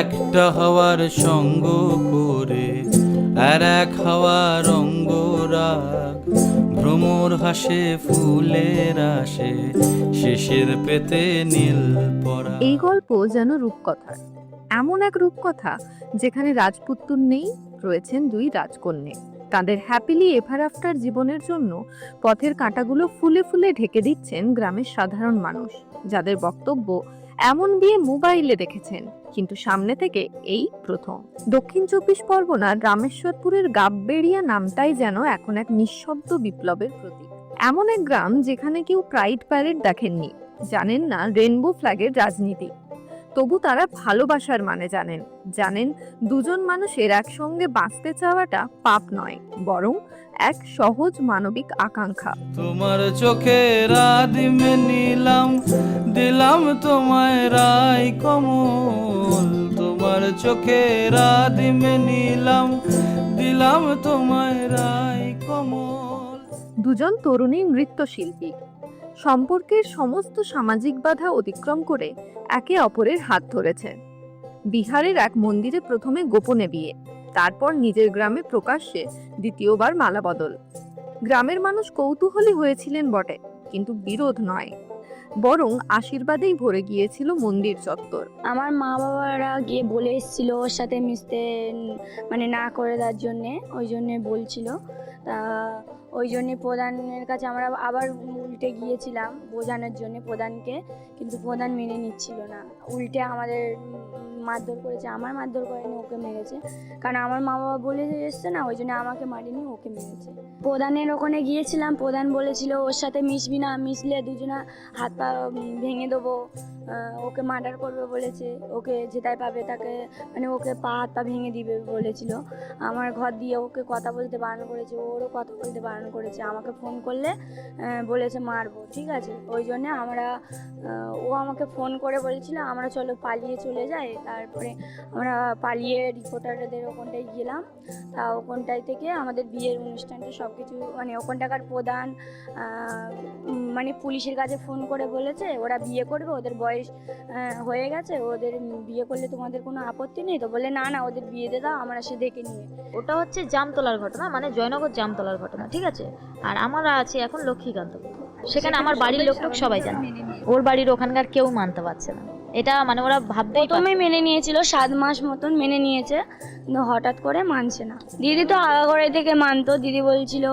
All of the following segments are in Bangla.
একটা হওয়ার সঙ্গ করে, আর এক হওয়ার অঙ্গরাগ ভ্রমর হাসে, ফুলের আসে, শেষের পেতে নীল পরা এই গল্প যেন রূপকথার। এমন এক রূপকথা যেখানে রাজপুত্তুর নেই, রয়েছেন দুই রাজকন্যে। তাদের হ্যাপিলি এভার আফটার জীবনের জন্য পথের কাঁটাগুলো ফুলে ফুলে ঢেকে দিচ্ছেন গ্রামের সাধারণ মানুষ, যাদের বক্তব্য এমন বিয়ে মোবাইলে দেখেছেন, কিন্তু সামনে থেকে এই প্রথম। দক্ষিণ চব্বিশ পরগনার রামেশ্বরপুরের গাববেড়িয়া নামটাই যেন এখন এক নিঃশব্দ বিপ্লবের প্রতীক। এমন এক গ্রাম যেখানে কেউ প্রাইড প্যারেড দেখেননি। জানেন না রেনবো ফ্ল্যাগের রাজনীতি। তবু তারা ভালোবাসার মানে জানেন। জানেন দুজন মানুষের একসঙ্গে বাঁচতে চাওয়াটা পাপ নয় বরং এক সহজ মানবিক আকাঙ্ক্ষা। তোমার চোখে রাদিমে নিলাম দিলাম তোমায় রাই কমল। তোমার চোখে রাদিমে নিলাম দিলাম তোমায় রাই কমল। দুজন তরুণী নৃত্যশিল্পী। সম্পর্কের সমস্ত সামাজিক বাধা অতিক্রম করে একে অপরের হাত ধরেছে। বিহারের এক মন্দিরে প্রথমে গোপনে বিয়ে, তারপর নিজের গ্রামে প্রকাশ্যে দ্বিতীয়বার মালা বদল। গ্রামের মানুষ কৌতূহলী হয়েছিলেন বটে, কিন্তু বিরোধ নয়। বরং আশীর্বাদেই ভরে গিয়েছিল মন্দির চত্বর। আমার মা বাবারা গিয়ে বলে এসেছিল ওর সাথে মিশতে মানে না করে দেওয়ার জন্যে, ওই জন্যে বলছিল। তা ওই জন্যে প্রধানের কাছে আমরা আবার উল্টে গিয়েছিলাম বোঝানোর জন্য প্রধানকে, কিন্তু প্রধান মেনে নিচ্ছিল না। উল্টে আমাদের মারধর করেছে, আমার মারধর করেনি, ওকে মেরেছে। কারণ আমার মা বাবা বলে এসছে না, ওই জন্য আমাকে মারিনি, ওকে মেরেছে। প্রধানের ওখানে গিয়েছিলাম, প্রধান বলেছিল, ওর সাথে মিশবি না, মিশলে দুজনা হাত পা ভেঙে দেবো। ওকে মার্ডার করবে বলেছে, ওকে যেটাই পাবে তাকে মানে ওকে পা, হাত পা ভেঙে দিবে বলেছিল। আমার ঘর দিয়ে ওকে কথা বলতে বারণ করেছে, ওরও কথা বলতে বারণ করেছে, আমাকে ফোন করলে বলেছে মারবো, ঠিক আছে? ওই জন্যে আমরা ও আমাকে ফোন করে বলেছিল, আমরা চলো পালিয়ে চলে যাই। তারপরে আমরা পালিয়ে রিপোর্টারদের ওখানটায় গেলাম। তা ওখানটায় থেকে আমাদের বিয়ের অনুষ্ঠানটা সব কিছু মানে ওখানটাকার প্রধান মানে পুলিশের কাছে ফোন করে বলেছে ওরা বিয়ে করবে ওদের বয়স হয়ে গেছে ওদের বিয়ে করলে তোমাদের কোনো আপত্তি নেই? তো বলে না না ওদের বিয়ে দিয়ে দাও আমরা সে দেখে নিয়ে। ওটা হচ্ছে জামতলার ঘটনা মানে জয়নগর জামতলার ঘটনা ঠিক আছে? আর আমরা আছে এখন লক্ষ্মীকান্ত সেখানে আমার বাড়ির লোক সবাই জানে। ওর বাড়ির ওখানকার কেউ মানতে পারছে না। এটা মানে ওরা ভাবতে প্রথমে মেনে নিয়েছিল সাত মাস মতন মেনে নিয়েছে কিন্তু হঠাৎ করে মানছে না। দিদি তো আগাগোড়াই থেকে মানতো দিদি বলছিল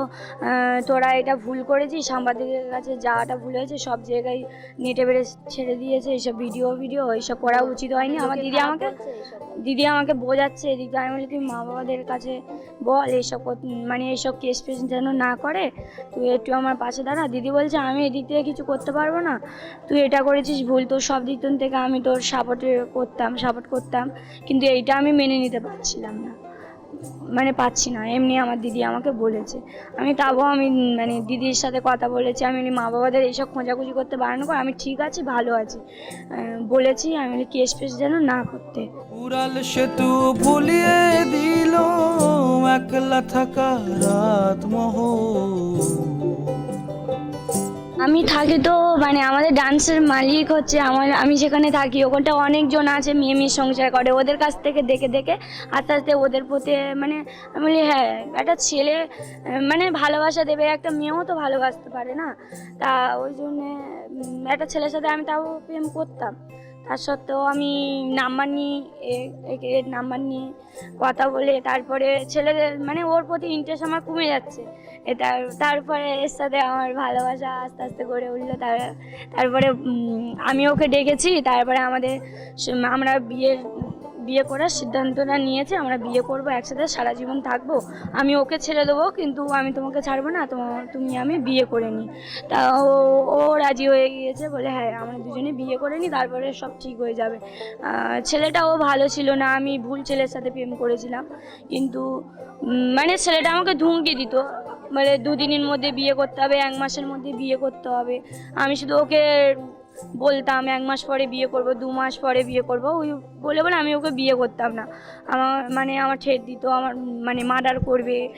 তোরা এটা ভুল করেছিস সাংবাদিকের কাছে যাওয়াটা ভুল হয়েছে সব জায়গায় নেটে বেড়ে ছেড়ে দিয়েছে এইসব ভিডিও ভিডিও এইসব করা উচিত হয়নি আমার দিদি আমাকে দিদি আমাকে বোঝাচ্ছে এদিকে আমি বলি তুই মা বাবাদের কাছে বল এইসব মানে এইসব কেস ফেস যেন না করে তুই একটু আমার পাশে দাঁড়া। দিদি বলছে আমি এদিক থেকে কিছু করতে পারব না তুই এটা করেছিস ভুল তোর সব দিক থেকে আমি তোর সাপোর্ট করতাম সাপোর্ট করতাম, কিন্তু এইটা আমি মেনে নিতে পারছিলাম না। মানে পাচ্ছি না, এমনি আমার দিদি আমাকে বলেছে। আমি তাও আমি মানে দিদির সাথে কথা বলেছি, আমি মা বাবাদের এইসব খোঁজাখুঁজি করতে বারণ করে, আমি ঠিক আছি, ভালো আছি। বলেছি, আমি কেস ফেস যেন না করতে। উড়াল সেতু ভুলিয়ে দিল, একলা থাকা রাত মোহ আমি থাকি তো মানে আমাদের ডান্সের মালিক হচ্ছে আমার, আমি যেখানে থাকি। ওখানটা অনেকজন আছে, মেয়ে মেয়ে সংসার করে। ওদের কাছ থেকে দেখে দেখে আস্তে আস্তে ওদের প্রতি মানে আমি বলি হ্যাঁ একটা ছেলে মানে ভালোবাসা দেবে, একটা মেয়েও তো ভালোবাসতে পারে না। তা ওই জন্যে একটা ছেলের সাথে আমি তাও প্রেম করতাম। তার সত্ত্বেও আমি নাম্বার নিই এর নাম্বার নিয়ে কথা বলে তারপরে ছেলেদের মানে ওর প্রতি ইন্টারেস্ট আমার কমে যাচ্ছে। তার, তারপরে এর সাথে আমার ভালোবাসা আস্তে আস্তে গড়ে উঠল। তার, তারপরে আমি ওকে ডেকেছি। তারপরে আমাদের, আমরা বিয়ের বিয়ে করার সিদ্ধান্তটা নিয়েছে, আমরা বিয়ে করব, একসাথে সারা জীবন থাকব। আমি ওকে ছেড়ে দেবো, কিন্তু আমি তোমাকে ছাড়বো না তোমার তুমি আমি বিয়ে করে নিই। তা ও রাজি হয়ে গিয়েছে, বলে হ্যাঁ আমরা দুজনে বিয়ে করে নিই, তারপরে সব ঠিক হয়ে যাবে। ছেলেটাও ভালো ছিল না, আমি ভুল ছেলের সাথে প্রেম করেছিলাম, কিন্তু মানে ছেলেটা আমাকে ধুমকি দিত। মানে দুদিনের মধ্যে বিয়ে করতে হবে, এক মাসের মধ্যে বিয়ে করতে হবে। আমি শুধু ওকে বলতাম, এক মাস পরে বিয়ে করব, দু মাস পরে বিয়ে করব। ওই বলে বলে আমি ওকে বিয়ে করতাম না। আমার মানে আমার ঠেট দিত, আমার মানে মার্ডার করবে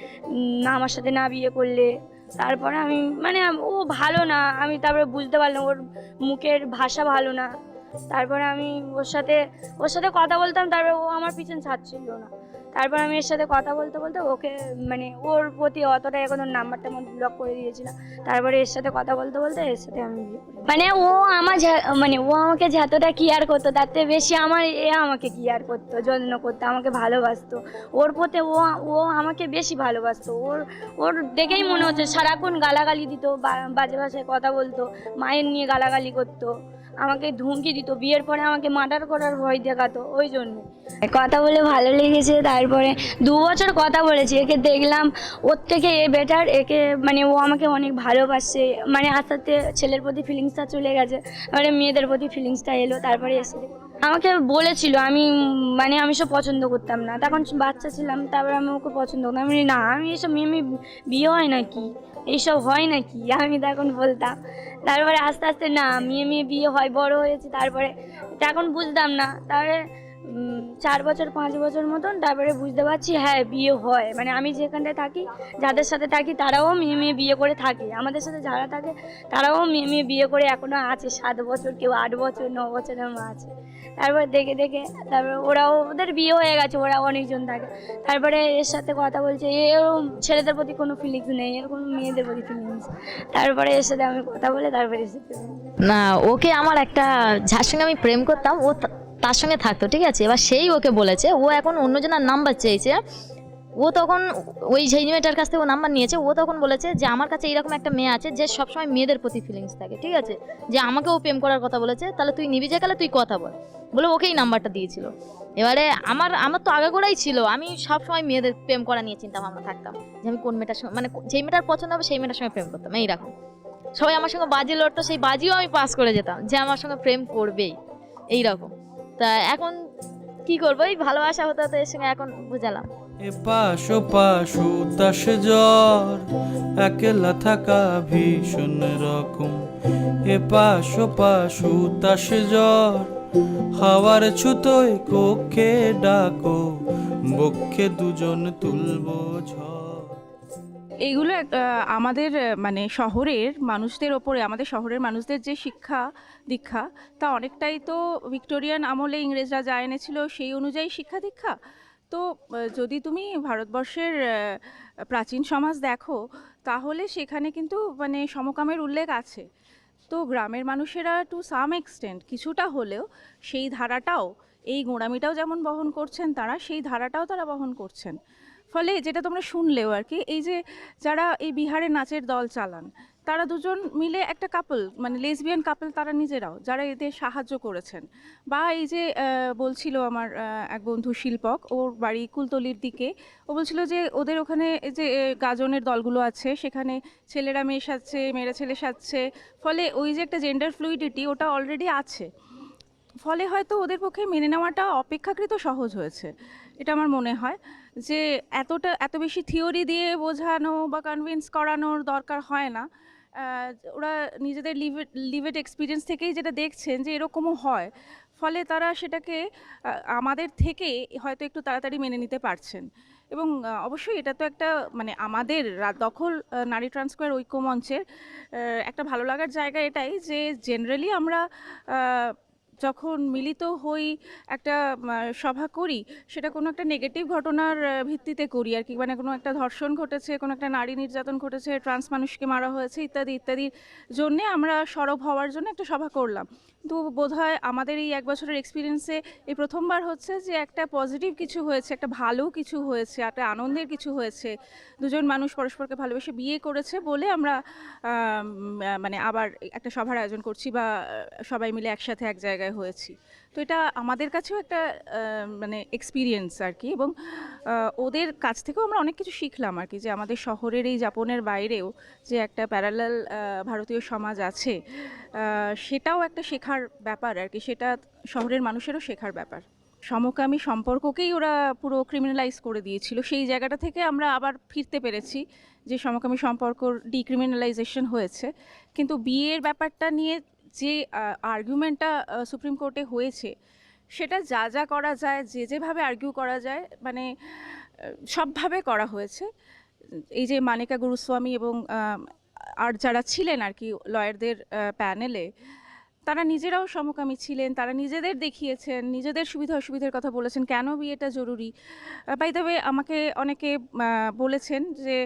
না আমার সাথে না বিয়ে করলে। তারপরে আমি মানে ও ভালো না, আমি তারপরে বুঝতে পারলাম ওর মুখের ভাষা ভালো না। তারপরে আমি ওর সাথে ওর সাথে কথা বলতাম, তারপরে ও আমার পিছন ছাড়ছিল না। তারপর আমি এর সাথে কথা বলতে বলতে ওকে মানে ওর প্রতি অতটা এখন ওর নাম্বারটা আমার ব্লক করে দিয়েছিলাম তারপরে এর সাথে কথা বলতে বলতে এর সাথে আমি মানে ও আমার মানে ও আমাকে যতটা কেয়ার করতো, তার থেকে বেশি আমার এ আমাকে কেয়ার করতো, যত্ন করতো, আমাকে ভালোবাসতো। ওর প্রতি ও ও আমাকে বেশি ভালোবাসতো। ওর ওর দেখেই মনে হচ্ছে সারাক্ষণ গালাগালি দিত বাজে ভাষায় কথা বলতো, মায়ের নিয়ে গালাগালি করতো। আমাকে ধুমকি দিত। বিয়ের পরে আমাকে মার্ডার করার ভয় দেখাতো, ওই জন্য। কথা বলে ভালো লেগেছে, তারপরে দু বছর কথা বলেছি, একে দেখলাম ওর থেকে এ বেটার একে মানে ও আমাকে অনেক ভালোবাসছে মানে আস্তে আস্তে ছেলের প্রতি ফিলিংসটা চলে গেছে মানে মেয়েদের প্রতি ফিলিংসটা এলো, তারপরে এসে আমাকে বলেছিল, আমি মানে আমি সব পছন্দ করতাম না, তখন বাচ্চা ছিলাম, তারপরে আমি ওকে পছন্দ করতাম, আমি না, আমি এসব মেয়ে বিয়ে হয় নাকি? এইসব হয় নাকি? আমি তখন বলতাম। তারপরে আস্তে আস্তে না, মেয়ে মেয়ে বিয়ে হয়, বড় হয়েছে, তারপরে এখন বুঝতাম না। তারপরে চার বছর, পাঁচ বছর মতন তারপরে বুঝতে পারছি হ্যাঁ বিয়ে হয়। মানে আমি যেখানটায় থাকি, যাদের সাথে থাকি, তারাও মেয়ে মেয়ে বিয়ে করে থাকে। আমাদের সাথে যারা থাকে, তারাও মেয়ে মেয়ে বিয়ে করে এখনও আছে। সাত বছর, কেউ আট বছর, ন বছরের মা আছে। তারপর দেখে দেখে, তারপরে ওরাও, ওদের বিয়ে হয়ে গেছে, ওরা অনেকজন থাকে। তারপরে এর সাথে কথা বলছে, এরকম ছেলেদের প্রতি কোনো ফিলিংস নেই, এরকম মেয়েদের প্রতি ফিলিংস তারপরে এর সাথে আমি কথা বলে, তারপরে এর সাথে না, ওকে আমার একটা, যার সঙ্গে আমি প্রেম করতাম, ও তার সঙ্গে থাকতো, ঠিক আছে? এবার সেই ওকে বলেছে, ও এখন অন্যজনের নাম্বার চেয়েছে। ও তখন ওই যেই মেয়েটার কাছ থেকে ও নাম্বার নিয়েছে। ও তখন বলেছে যে, আমার কাছে এরকম একটা মেয়ে আছে যে সবসময় মেয়েদের প্রতি ফিলিংস থাকে, ঠিক আছে? যে আমাকে ও প্রেম করার কথা বলেছে, তাহলে তুই নিবি গেলে তুই কথা বল। বলে ওকেই নাম্বারটা দিয়েছিল। এবারে আমার আমার তো আগাগোড়াই ছিল। আমি সবসময় মেয়েদের প্রেম করা নিয়ে চিন্তা ভাবনা থাকতাম। যে আমি কোন মেয়েটার সঙ্গে মানে যেই মেয়েটার পছন্দ হবে সেই মেয়েটার সঙ্গে প্রেম করতাম। এইরকম সবাই আমার সঙ্গে বাজি লড়তো, সেই বাজিও আমি পাস করে যেতাম যে আমার সঙ্গে প্রেম করবেই। এই রকম। তা এখন কি করব? এই ভালোবাসা হতে হতে এর সঙ্গে এখন বুঝালাম। জ্বর থাকা ভীষণ রকম। এপাশ ওপাশ উতাস জ্বর, হাওয়ার ছুতোয় কক্ষে ডাকো, বক্ষে দুজন তুলবো ঝড়। এইগুলো আমাদের মানে শহরের মানুষদের ওপরে, আমাদের শহরের মানুষদের যে শিক্ষা দীক্ষা, তা অনেকটাই তো ভিক্টোরিয়ান আমলে ইংরেজরা যা এনেছিল সেই অনুযায়ী শিক্ষা দীক্ষা। তো যদি তুমি ভারতবর্ষের প্রাচীন সমাজ দেখো, তাহলে সেখানে কিন্তু মানে সমকামের উল্লেখ আছে। তো গ্রামের মানুষেরা টু সাম এক্সটেন্ট কিছুটা হলেও সেই ধারাটাও, এই গোঁড়ামিটাও যেমন বহন করছেন তারা, সেই ধারাটাও তারা বহন করছেন। ফলে যেটা তোমরা শুনলেও আর কি এই যে যারা এই বিহারে নাচের দল চালান, তারা দুজন মিলে একটা কাপল মানে লেসবিয়ান কাপল তারা নিজেরাও, যারা এদের সাহায্য করেছেন। বা এই যে বলছিল আমার এক বন্ধু শিল্পক, ওর বাড়ি কুলতলির দিকে, ও বলছিল যে ওদের ওখানে যে গাজনের দলগুলো আছে, সেখানে ছেলেরা মেয়ে সাজছে মেয়েরা ছেলে সাজছে, ফলে ওই যে একটা জেন্ডার ফ্লুইডিটি ওটা অলরেডি আছে। ফলে হয়তো ওদের পক্ষে মেনে নেওয়াটা অপেক্ষাকৃত সহজ হয়েছে। এটা আমার মনে হয় যে এতটা, এত বেশি থিওরি দিয়ে বোঝানো বা কনভিন্স করানোর দরকার হয় না। ওরা নিজেদের লিভেট লিভেট এক্সপিরিয়েন্স থেকেই যেটা দেখছেন যে এরকমও হয়। ফলে তারা সেটাকে আমাদের থেকে হয়তো একটু তাড়াতাড়ি মেনে নিতে পারছেন। এবং অবশ্যই এটা তো একটা মানে আমাদের দখল নারী ট্রান্সফার ঐক্য মঞ্চের একটা ভালো লাগার জায়গা এটাই যে জেনারেলি আমরা যখন মিলিত হই একটা সভা করি, সেটা কোনো একটা নেগেটিভ ঘটনার ভিত্তিতে করি আর কি। মানে কোনো একটা ধর্ষণ ঘটেছে, কোনো একটা নারী নির্যাতন ঘটেছে ট্রান্স মানুষকে মারা হয়েছে, ইত্যাদি ইত্যাদির জন্যে আমরা সরব হওয়ার জন্য একটা সভা করলাম। কিন্তু বোধহয় আমাদের এই এক বছরের এক্সপিরিয়েন্সে এই প্রথমবার হচ্ছে যে একটা পজিটিভ কিছু হয়েছে, একটা ভালো কিছু হয়েছে, একটা আনন্দের কিছু হয়েছে, দুজন মানুষ পরস্পরকে ভালোবেসে বিয়ে করেছে বলে আমরা মানে আবার একটা সভার আয়োজন করছি বা সবাই মিলে একসাথে এক জায়গায় হয়েছি। তো এটা আমাদের কাছেও একটা মানে এক্সপিরিয়েন্স আর কি এবং ওদের কাছ থেকেও আমরা অনেক কিছু শিখলাম আর কি যে আমাদের শহরের এই যাপনের বাইরেও যে একটা প্যারালাল ভারতীয় সমাজ আছে সেটাও একটা শেখার ব্যাপার আর কি, সেটা শহরের মানুষেরও শেখার ব্যাপার। সমকামী সম্পর্ককেই ওরা পুরো ক্রিমিনালাইজ করে দিয়েছিল। সেই জায়গাটা থেকে আমরা আবার ফিরতে পেরেছি যে সমকামী সম্পর্ক ডিক্রিমিনালাইজেশন হয়েছে। কিন্তু বিয়ের ব্যাপারটা নিয়ে যে আর্গুমেন্টটা সুপ্রিম কোর্টে হয়েছে, সেটা যা যা করা যায়, যে, যেভাবে আর্গিউ করা যায় মানে সবভাবে করা হয়েছে। এই যে, মানিকা গুরুস্বামী এবং আর যারা ছিলেন আর কি লয়ারদের প্যানেলে তারা নিজেরাও সমকামী ছিলেন, তারা নিজেদের দেখিয়েছেন, নিজেদের সুবিধা অসুবিধার কথা বলেছেন, কেন বিয়েটা জরুরি? বাই দ্য আমাকে অনেকে বলেছেন যে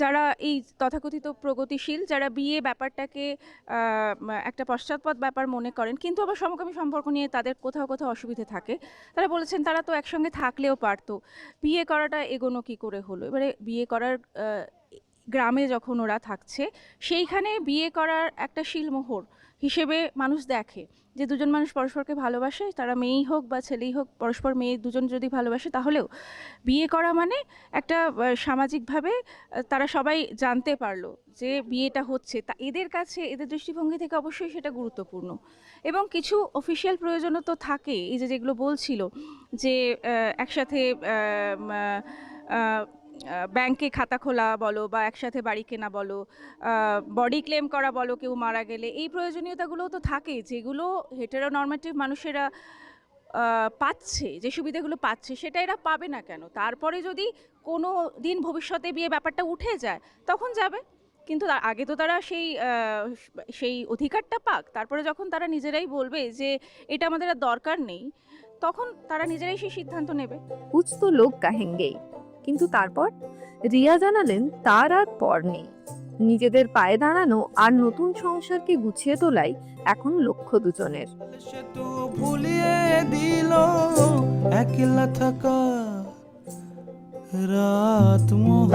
যারা এই তথাকথিত প্রগতিশীল, যারা বিয়ে ব্যাপারটাকে একটা পশ্চাৎপদ ব্যাপার মনে করেন, কিন্তু আবার সমকামী সম্পর্ক নিয়ে তাদের কোথাও কোথাও অসুবিধে থাকে, তারা বলেছেন তারা তো একসঙ্গে থাকলেও পারতো। বিয়ে করাটা এগোনো কি করে হলো? এবারে বিয়ে করার গ্রামে যখন ওরা থাকছে, সেইখানে বিয়ে করার একটা শিলমোহর হিসেবে মানুষ দেখে যে দুজন মানুষ পরস্পরকে ভালোবাসে, তারা মেয়েই হোক বা ছেলেই হোক, পরস্পর মেয়ে দুজন যদি ভালোবাসে, তাহলেও বিয়ে করা মানে একটা সামাজিকভাবে তারা সবাই জানতে পারল যে বিয়েটা হচ্ছে। তা এদের কাছে, এদের দৃষ্টিভঙ্গি থেকে অবশ্যই সেটা গুরুত্বপূর্ণ। এবং কিছু অফিসিয়াল প্রয়োজনও তো থাকে, এই যে যেগুলো বলছিল যে একসাথে ব্যাংকে খাতা খোলা বলো বা একসাথে বাড়ি কেনা বলো বডি ক্লেম করা বলো কেউ মারা গেলে, এই প্রয়োজনীয়তাগুলোও তো থাকে, যেগুলো হেটেরোনর্মেটিভ মানুষেরা পাচ্ছে, যে সুবিধাগুলো পাচ্ছে, সেটা এরা পাবে না কেন? তারপরে যদি কোনো দিন ভবিষ্যতে বিয়ে ব্যাপারটা উঠে যায়, তখন যাবে। কিন্তু আগে তো তারা সেই সেই অধিকারটা পাক, তারপরে যখন তারা নিজেরাই বলবে যে এটা আমাদের আর দরকার নেই, তখন তারা নিজেরাই সেই সিদ্ধান্ত নেবে। কুছ তো লোক কাহেঙ্গেই। কিন্তু তারপর রিয়া জানালেন, তার আর পর নেই। নিজেদের পায়ে দাঁড়ানো আর নতুন সংসারকে গুছিয়ে তোলাই এখন লক্ষ্য দুজনের। একলা রাত মোহ